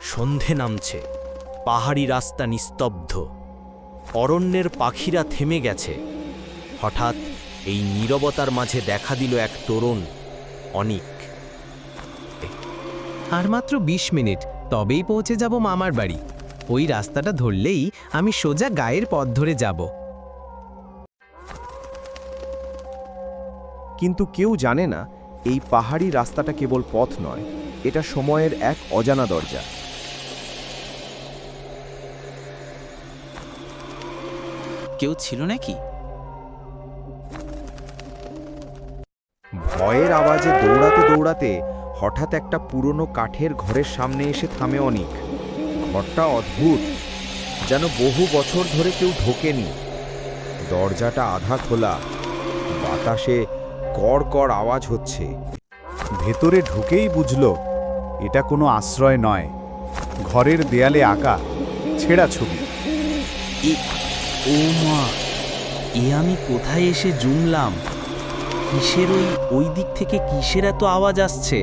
সন্ধে নামছে পাহাড়ি রাস্তা নিস্তব্ধ অরণ্যের পাখিরা থেমে গেছে। হঠাৎ এই নীরবতার মাঝে দেখা দিল এক তরুণ অনিক। আর মাত্র ২০ মিনিট তবেই পৌঁছে যাব মামার বাড়ি। ওই রাস্তাটা ধরলেই আমি সোজা গায়ের পথ ধরে যাব। কিন্তু কেউ জানে না এই পাহাড়ি রাস্তাটা কেবল পথ নয় এটা সময়ের এক অজানা দরজা। কেউ ছিল নাকি? ভয়ের আওয়াজে দৌড়াতে দৌড়াতে হঠাৎ একটা পুরনো কাঠের ঘরের সামনে এসে থামে অনিক। ঘরটা অদ্ভুত যেন বহু বছর ধরে কেউ ঢোকেনি। দরজাটা আধা খোলা বাতাসে কড় কড় আওয়াজ হচ্ছে। ভেতরে ঢুকেই বুঝল এটা কোনো আশ্রয় নয়। ঘরের দেয়ালে আঁকা ছেঁড়া ছবি। ও মা এ আমি কোথায় এসে জুমলাম? কিসের ওই ওই দিক থেকে কিসের এত আওয়াজ আসছে?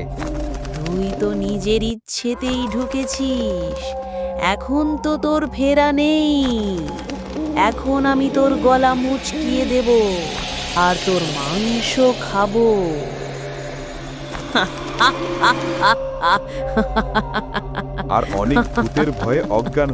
তুই তো নিজের ইচ্ছেতেই ঢুকেছিস। এখন তো তোর ফেরা নেই। এখন আমি তোর গলা মুচকিয়ে দেব আর তোর মাংস খাব। আর অনেক ভূতের ভয়ে অজ্ঞান